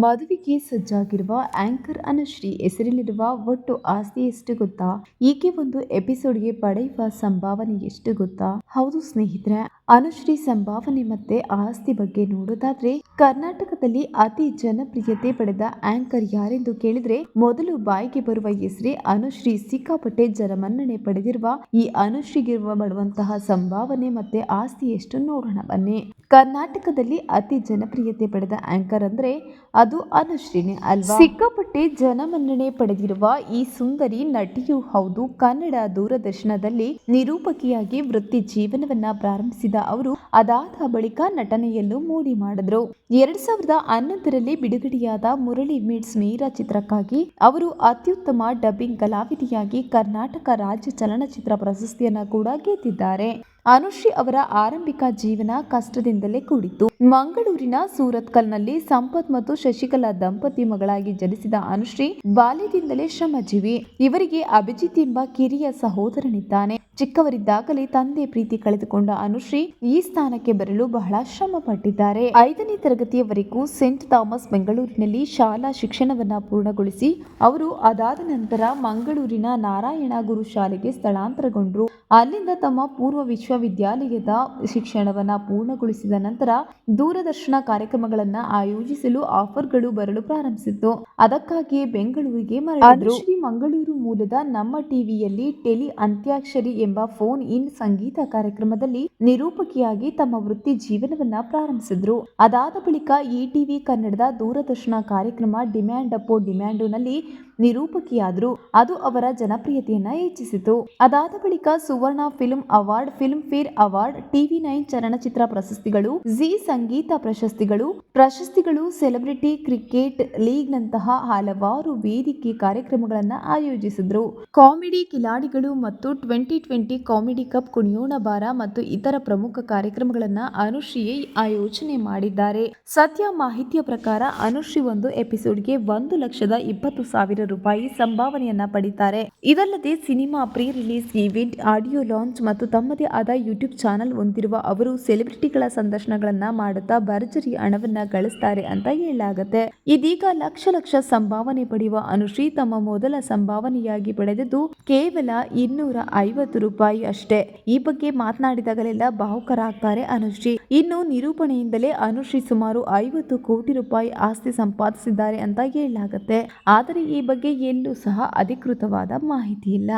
ಮದುವೆಗೆ ಸಜ್ಜಾಗಿರುವ ಆಂಕರ್ ಅನುಶ್ರೀ ಹೆಸರಲ್ಲಿರುವ ಒಟ್ಟು ಆಸ್ತಿ ಎಷ್ಟು ಗೊತ್ತಾ? ಈಕೆ ಒಂದು ಎಪಿಸೋಡ್ಗೆ ಪಡೆಯುವ ಸಂಭಾವನೆ ಎಷ್ಟು ಗೊತ್ತಾ? ಹೌದು ಸ್ನೇಹಿತರೆ ಅನುಶ್ರೀ ಸಂಭಾವನೆ ಮತ್ತೆ ಆಸ್ತಿ ಬಗ್ಗೆ ನೋಡೋದಾದ್ರೆ ಕರ್ನಾಟಕದಲ್ಲಿ ಅತಿ ಜನಪ್ರಿಯತೆ ಪಡೆದ ಆಂಕರ್ ಯಾರೆಂದು ಕೇಳಿದ್ರೆ ಮೊದಲು ಬಾಯಿಗೆ ಬರುವ ಹೆಸರೇ ಅನುಶ್ರೀ. ಸಿಕ್ಕಾಪಟ್ಟೆ ಜನಮನ್ನಣೆ ಪಡೆದಿರುವ ಈ ಅನುಶ್ರೀಗಿರುವ ಮಾಡುವಂತಹ ಸಂಭಾವನೆ ಮತ್ತೆ ಆಸ್ತಿ ಎಷ್ಟು ನೋಡೋಣ ಬನ್ನಿ. ಕರ್ನಾಟಕದಲ್ಲಿ ಅತಿ ಜನಪ್ರಿಯತೆ ಪಡೆದ ಆಂಕರ್ ಅಂದ್ರೆ ಅದು ಅನುಶ್ರೀನೇ ಅಲ್ವಾ? ಸಿಕ್ಕಾಪಟ್ಟೆ ಜನಮನ್ನಣೆ ಪಡೆದಿರುವ ಈ ಸುಂದರಿ ನಟಿಯೂ ಹೌದು. ಕನ್ನಡ ದೂರದರ್ಶನದಲ್ಲಿ ನಿರೂಪಕಿಯಾಗಿ ವೃತ್ತಿ ಜೀವನವನ್ನ ಪ್ರಾರಂಭಿಸಿದ ಅವರು, ಅದಾದ ಬಳಿಕ ನಟನೆಯಲ್ಲೂ ಮೂಡಿ ಮಾಡಿದ್ರು. ಎರಡ್ ಸಾವಿರದ ಹನ್ನೊಂದರಲ್ಲಿ ಬಿಡುಗಡೆಯಾದ ಮುರಳಿ ಮೀಟ್ಸ್ ಮೀರಾ ಚಿತ್ರಕ್ಕಾಗಿ ಅವರು ಅತ್ಯುತ್ತಮ ಡಬ್ಬಿಂಗ್ ಕಲಾವಿದೆಯಾಗಿ ಕರ್ನಾಟಕ ರಾಜ್ಯ ಚಲನಚಿತ್ರ ಪ್ರಶಸ್ತಿಯನ್ನ ಕೂಡ ಗೆದ್ದಿದ್ದಾರೆ. ಅನುಶ್ರೀ ಅವರ ಆರಂಭಿಕ ಜೀವನ ಕಷ್ಟದಿಂದಲೇ ಕೂಡಿತ್ತು. ಮಂಗಳೂರಿನ ಸೂರತ್ಕಲ್ನಲ್ಲಿ ಸಂಪತ್ ಮತ್ತು ಶಶಿಕಲಾ ದಂಪತಿ ಮಗಳಾಗಿ ಜನಿಸಿದ ಅನುಶ್ರೀ ಬಾಲ್ಯದಿಂದಲೇ ಶ್ರಮಜೀವಿ. ಇವರಿಗೆ ಅಭಿಜಿತ್ ಎಂಬ ಕಿರಿಯ ಸಹೋದರನಿದ್ದಾನೆ. ಚಿಕ್ಕವರಿದ್ದಾಗಲೇ ತಂದೆ ಪ್ರೀತಿ ಕಳೆದುಕೊಂಡ ಅನುಶ್ರೀ ಈ ಸ್ಥಾನಕ್ಕೆ ಬರಲು ಬಹಳ ಶ್ರಮ ಪಟ್ಟಿದ್ದಾರೆ ಐದನೇ ತರಗತಿಯವರೆಗೂ ಸೆಂಟ್ ಥಾಮಸ್ ಬೆಂಗಳೂರಿನಲ್ಲಿ ಶಾಲಾ ಶಿಕ್ಷಣವನ್ನ ಪೂರ್ಣಗೊಳಿಸಿ ಅವರು ಅದಾದ ನಂತರ ಮಂಗಳೂರಿನ ನಾರಾಯಣ ಗುರು ಶಾಲೆಗೆ ಸ್ಥಳಾಂತರಗೊಂಡರು. ಅಲ್ಲಿಂದ ತಮ್ಮ ಪೂರ್ವ ವಿಶ್ವವಿದ್ಯಾಲಯದ ಶಿಕ್ಷಣವನ್ನ ಪೂರ್ಣಗೊಳಿಸಿದ ನಂತರ ದೂರದರ್ಶನ ಕಾರ್ಯಕ್ರಮಗಳನ್ನ ಆಯೋಜಿಸಲು ಆಫರ್ಗಳು ಬರಲು ಪ್ರಾರಂಭಿಸಿತು ಅದಕ್ಕಾಗಿಯೇ ಬೆಂಗಳೂರಿಗೆ ಮರಳಿದ್ರು. ಮಂಗಳೂರು ಮೂಲದ ನಮ್ಮ ಟಿವಿಯಲ್ಲಿ ಟೆಲಿ ಅಂತ್ಯಾಕ್ಷರಿ ಎಂಬ ಫೋನ್ ಇನ್ ಸಂಗೀತ ಕಾರ್ಯಕ್ರಮದಲ್ಲಿ ನಿರೂಪಕಿಯಾಗಿ ತಮ್ಮ ವೃತ್ತಿ ಜೀವನವನ್ನ ಪ್ರಾರಂಭಿಸಿದ್ರು. ಅದಾದ ಬಳಿಕ ಈ ಟಿವಿ ಕನ್ನಡದ ದೂರದರ್ಶನ ಕಾರ್ಯಕ್ರಮ ಡಿಮ್ಯಾಂಡ್ ಅಪ್ಪೋ ಡಿಮ್ಯಾಂಡುನಲ್ಲಿ ನಿರೂಪಕಿಯಾದರು. ಅದು ಅವರ ಜನಪ್ರಿಯತೆಯನ್ನ ಹೆಚ್ಚಿಸಿತು. ಅದಾದ ಬಳಿಕ Suvarna film award Filmfare award, TV nine ಚಲನಚಿತ್ರ ಪ್ರಶಸ್ತಿಗಳು ಜಿ ಸಂಗೀತ ಪ್ರಶಸ್ತಿಗಳು ಪ್ರಶಸ್ತಿಗಳು, ಸೆಲೆಬ್ರಿಟಿ, ಕ್ರಿಕೆಟ್ ಲೀಗ್ ನಂತಹ ಹಲವಾರು ವೇದಿಕೆ ಕಾರ್ಯಕ್ರಮಗಳನ್ನ ಆಯೋಜಿಸಿದ್ರು. ಕಾಮಿಡಿ ಕಿಲಾಡಿಗಳು ಮತ್ತು ಟ್ವೆಂಟಿ ಟ್ವೆಂಟಿ ಕಾಮಿಡಿ ಕಪ್ ಕುಣಿಯೋಣ ಬಾರ ಮತ್ತು ಇತರ ಪ್ರಮುಖ ಕಾರ್ಯಕ್ರಮಗಳನ್ನ ಅನುಶ್ರೀಯೇ ಆಯೋಜನೆ ಮಾಡಿದ್ದಾರೆ. ಸದ್ಯ ಮಾಹಿತಿಯ ಪ್ರಕಾರ ಅನುಶ್ರೀ ಒಂದು ಎಪಿಸೋಡ್ಗೆ ಒಂದು ಲಕ್ಷದ ಇಪ್ಪತ್ತು ಸಾವಿರ ರೂಪಾಯಿ ಸಂಭಾವನೆಯನ್ನ ಪಡಿತಾರೆ. ಇದಲ್ಲದೆ cinema pre release event, audio launch ಮತ್ತು ತಮ್ಮದೇ ಆದ ಯೂಟ್ಯೂಬ್ ಚಾನೆಲ್ ಹೊಂದಿರುವ ಅವರು ಸೆಲೆಬ್ರಿಟಿಗಳ ಸಂದರ್ಶನಗಳನ್ನ ಮಾಡುತ್ತಾ ಭರ್ಜರಿ ಹಣವನ್ನ ಗಳಿಸ್ತಾರೆ ಅಂತ ಹೇಳಲಾಗುತ್ತೆ. ಇದೀಗ ಲಕ್ಷ ಲಕ್ಷ ಸಂಭಾವನೆ ಪಡೆಯುವ ಅನುಶ್ರೀ ತಮ್ಮ ಮೊದಲ ಸಂಭಾವನೆಯಾಗಿ ಪಡೆದಿದ್ದು ಕೇವಲ ಇನ್ನೂರ ಐವತ್ತು ರೂಪಾಯಿ ಅಷ್ಟೇ. ಈ ಬಗ್ಗೆ ಮಾತನಾಡಿದಾಗಲೆಲ್ಲ ಭಾವುಕರಾಗ್ತಾರೆ ಅನುಶ್ರೀ. ಇನ್ನು ನಿರೂಪಣೆಯಿಂದಲೇ ಅನುಶ್ರೀ ಸುಮಾರು ಐವತ್ತು ಕೋಟಿ ರೂಪಾಯಿ ಆಸ್ತಿ ಸಂಪಾದಿಸಿದ್ದಾರೆ ಅಂತ ಹೇಳಲಾಗುತ್ತೆ. ಆದರೆ ಈ ಬಗ್ಗೆ ಎಲ್ಲೂ ಸಹ ಅಧಿಕೃತವಾದ ಮಾಹಿತಿ ಇಲ್ಲ